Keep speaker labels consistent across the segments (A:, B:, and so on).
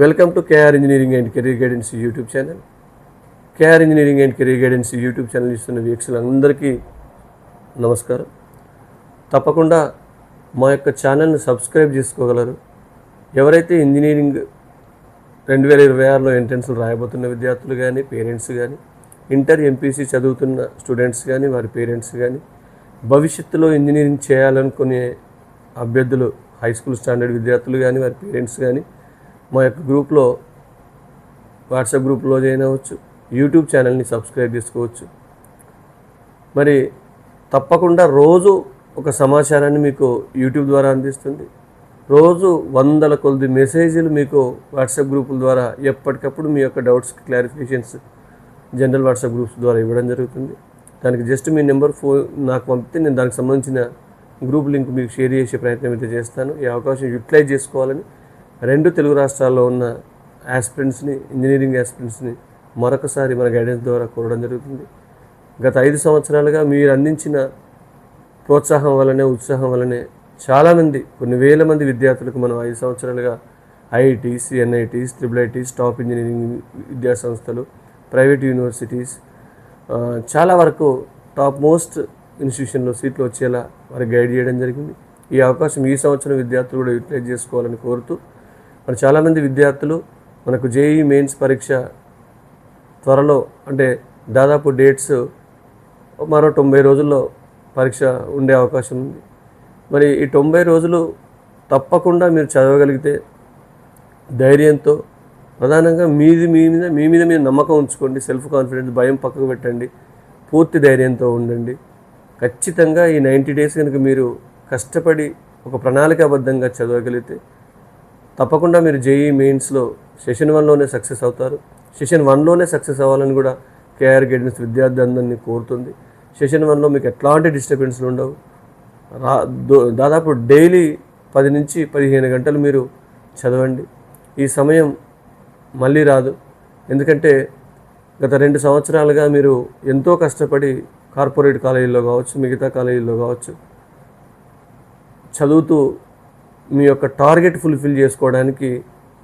A: Welcome to KR engineering and career guidance YouTube channel KR engineering and career guidance YouTube channel ఇస్తున్న వీక్షకులందరికీ నమస్కారం. తప్పకుండా మా యొక్క ఛానల్ని సబ్స్క్రైబ్ చేసుకోగలరు. ఎవరైతే ఇంజనీరింగ్ రెండు వేల ఇరవై ఆరులో ఎంట్రన్స్లు రాయబోతున్న విద్యార్థులు కానీ పేరెంట్స్ కానీ ఇంటర్ ఎంపీసీ చదువుతున్న స్టూడెంట్స్ కానీ వారి పేరెంట్స్ కానీ భవిష్యత్తులో ఇంజనీరింగ్ చేయాలనుకునే అభ్యర్థులు హై స్కూల్ స్టాండర్డ్ విద్యార్థులు కానీ వారి పేరెంట్స్ కానీ మా యొక్క గ్రూప్లో వాట్సాప్ గ్రూప్లో జాయిన్ అవ్వచ్చు యూట్యూబ్ ఛానల్ని సబ్స్క్రైబ్ చేసుకోవచ్చు. మరి తప్పకుండా రోజు ఒక సమాచారాన్ని మీకు యూట్యూబ్ ద్వారా అందిస్తుంది. రోజు వందల కొద్ది మెసేజ్లు మీకు వాట్సాప్ గ్రూపుల ద్వారా ఎప్పటికప్పుడు మీ యొక్క doubts clarifications general WhatsApp groups ద్వారా ఇవ్వడం జరుగుతుంది. దానికి జస్ట్ మీ నెంబర్ ఫోన్ నాకు పంపితే నేను దానికి సంబంధించిన గ్రూప్ లింక్ మీకు షేర్ చేసే ప్రయత్నం అయితే చేస్తాను. ఈ అవకాశం యూటిలైజ్ చేసుకోవాలని రెండు తెలుగు రాష్ట్రాల్లో ఉన్న యాస్పిరెంట్స్ని ఇంజనీరింగ్ యాస్పిరెంట్స్ని మరొకసారి మన గైడెన్స్ ద్వారా కోరడం జరుగుతుంది. గత ఐదు సంవత్సరాలుగా మీరు అందించిన ప్రోత్సాహం వల్లనే ఉత్సాహం వల్లనే చాలామంది కొన్ని వేల మంది విద్యార్థులకు మనం ఐదు సంవత్సరాలుగా IITs NITs triple ITs top engineering విద్యా సంస్థలు ప్రైవేట్ యూనివర్సిటీస్ చాలా వరకు టాప్ మోస్ట్ ఇన్స్టిట్యూషన్లో సీట్లు వచ్చేలా వారికి గైడ్ చేయడం జరిగింది. ఈ అవకాశం ఈ సంవత్సరం విద్యార్థులు కూడా యూటిలైజ్ చేసుకోవాలని కోరుతూ మరి చాలామంది విద్యార్థులు మనకు జేఈ మెయిన్స్ పరీక్ష త్వరలో అంటే దాదాపు డేట్స్ మరో తొంభై రోజుల్లో పరీక్ష ఉండే అవకాశం ఉంది. మరి ఈ తొంభై రోజులు తప్పకుండా మీరు చదవగలిగితే ధైర్యంతో ప్రధానంగా మీది మీ మీద మీ మీద మీరు నమ్మకం ఉంచుకోండి సెల్ఫ్ కాన్ఫిడెన్స్ భయం పక్కకు పెట్టండి పూర్తి ధైర్యంతో ఉండండి. ఖచ్చితంగా ఈ నైంటీ డేస్ కనుక మీరు కష్టపడి ఒక ప్రణాళికాబద్ధంగా చదవగలిగితే తప్పకుండా మీరు జేఈ మెయిన్స్లో సెషన్ వన్లోనే సక్సెస్ అవుతారు. సెషన్ వన్లోనే సక్సెస్ అవ్వాలని కూడా కేఆర్ గైడెన్స్ విద్యార్థి అందరినీ కోరుతుంది. సెషన్ వన్లో మీకు ఎట్లాంటి డిస్టర్బెన్స్లు ఉండవు. రా దో- దాదాపు డైలీ పది నుంచి పదిహేను గంటలు మీరు చదవండి. ఈ సమయం మళ్ళీ రాదు. ఎందుకంటే గత రెండు సంవత్సరాలుగా మీరు ఎంతో కష్టపడి కార్పొరేట్ కాలేజీల్లో కావచ్చు మిగతా కాలేజీల్లో కావచ్చు చదువుతూ మీ యొక్క టార్గెట్ ఫుల్ఫిల్ చేసుకోవడానికి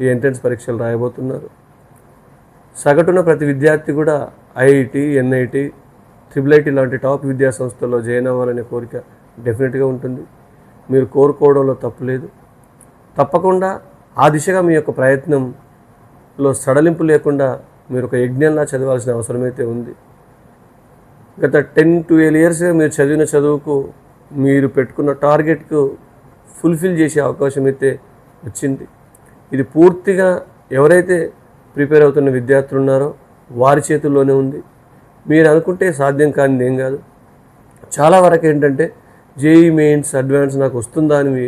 A: ఈ ఎంట్రన్స్ పరీక్షలు రాయబోతున్నారు. సగటున ప్రతి విద్యార్థి కూడా ఐఐటి ఎన్ఐటి ట్రిపుల్ ఐటీ లాంటి టాప్ విద్యా సంస్థల్లో జాయిన్ అవ్వాలనే కోరిక డెఫినెట్గా ఉంటుంది. మీరు కోరుకోవడంలో తప్పులేదు తప్పకుండా ఆ దిశగా మీ యొక్క ప్రయత్నంలో సడలింపు లేకుండా మీరు ఒక యజ్ఞంలా చదవాల్సిన అవసరమైతే ఉంది. గత టెన్ ట్వెల్వ్ ఇయర్స్గా మీరు చదివిన చదువుకు మీరు పెట్టుకున్న టార్గెట్కు ఫుల్ఫిల్ చేసే అవకాశం అయితే వచ్చింది. ఇది పూర్తిగా ఎవరైతే ప్రిపేర్ అవుతున్న విద్యార్థులు ఉన్నారో వారి చేతుల్లోనే ఉంది. మీరు అనుకుంటే సాధ్యం కానిది ఏం కాదు. చాలా వరకు ఏంటంటే జేఈ మెయిన్స్ అడ్వాన్స్ నాకు వస్తుందా అని మీ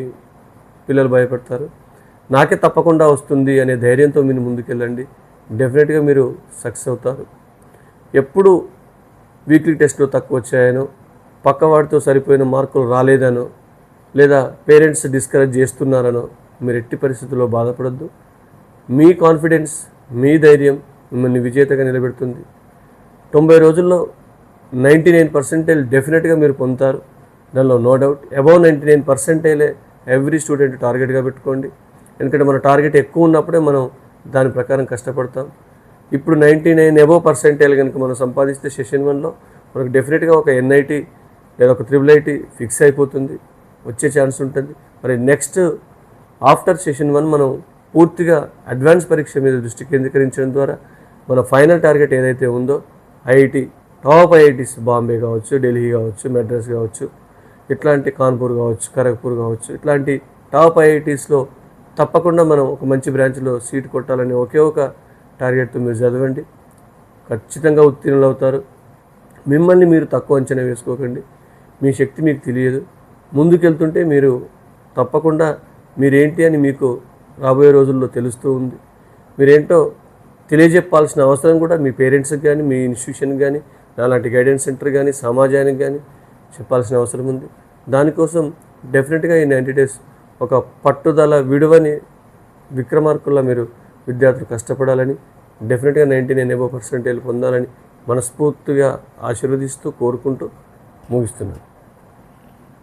A: పిల్లలు భయపడతారు. నాకే తప్పకుండా వస్తుంది అనే ధైర్యంతో మీరు ముందుకెళ్ళండి. డెఫినెట్గా మీరు సక్సెస్ అవుతారు. ఎప్పుడు వీక్లీ టెస్ట్లో తక్కువ వచ్చాయనో పక్కవాడితో సరిపోయిన మార్కులు రాలేదనో లేదా పేరెంట్స్ డిస్కరేజ్ చేస్తున్నారనో మీరు ఎట్టి పరిస్థితుల్లో బాధపడద్దు. మీ కాన్ఫిడెన్స్ మీ ధైర్యం మిమ్మల్ని విజేతగా నిలబెడుతుంది. తొంభై రోజుల్లో నైంటీ నైన్ పర్సెంటేజ్ డెఫినెట్గా మీరు పొందుతారు. దానిలో no doubt. Above ninety nine పర్సెంటేలే every student టార్గెట్గా పెట్టుకోండి. ఎందుకంటే మన టార్గెట్ ఎక్కువ ఉన్నప్పుడే మనం దాని ప్రకారం కష్టపడతాం. ఇప్పుడు నైంటీ నైన్ అబోవ్ పర్సెంటేజ్ కనుక మనం సంపాదిస్తే సెషన్ వన్లో మనకు డెఫినెట్గా ఒక ఎన్ఐటి లేదా ఒక త్రిబుల్ ఐటీ ఫిక్స్ అయిపోతుంది. వచ్చే ఛాన్స్ ఉంటుంది. మరి నెక్స్ట్ ఆఫ్టర్ సెషన్ వన్ మనం పూర్తిగా అడ్వాన్స్ పరీక్ష మీద దృష్టి కేంద్రీకరించడం ద్వారా మన ఫైనల్ టార్గెట్ ఏదైతే ఉందో ఐఐటి టాప్ ఐఐటీస్ బాంబే కావచ్చు ఢిల్లీ కావచ్చు మెడ్రాస్ కావచ్చు ఇట్లాంటి కాన్పూర్ కావచ్చు ఖరగ్పూర్ కావచ్చు ఇట్లాంటి టాప్ ఐఐటీస్లో తప్పకుండా మనం ఒక మంచి బ్రాంచ్లో సీట్ కొట్టాలని ఒకే ఒక టార్గెట్తో మీరు చదవండి. ఖచ్చితంగా ఉత్తీర్ణులు అవుతారు మిమ్మల్ని మీరు తక్కువ అంచనా వేసుకోకండి. మీ శక్తి మీకు తెలియదు. ముందుకెళ్తుంటే మీరు తప్పకుండా మీరేంటి అని మీకు రాబోయే రోజుల్లో తెలుస్తూ ఉంది. మీరేంటో తెలియజెప్పాల్సిన అవసరం కూడా మీ పేరెంట్స్కి కానీ మీ ఇన్స్టిట్యూషన్కి కానీ అలాంటి గైడెన్స్ సెంటర్ కానీ సమాజానికి కానీ చెప్పాల్సిన అవసరం ఉంది. దానికోసం డెఫినెట్గా ఈ నైంటీ డేస్ ఒక పట్టుదల విడువని విక్రమార్కుల్లా మీరు విద్యార్థులు కష్టపడాలని డెఫినెట్గా నైంటీ నైన్ ఎబో పర్సెంటేజ్ పొందాలని మనస్ఫూర్తిగా ఆశీర్వదిస్తూ కోరుకుంటూ ముగిస్తున్నాను.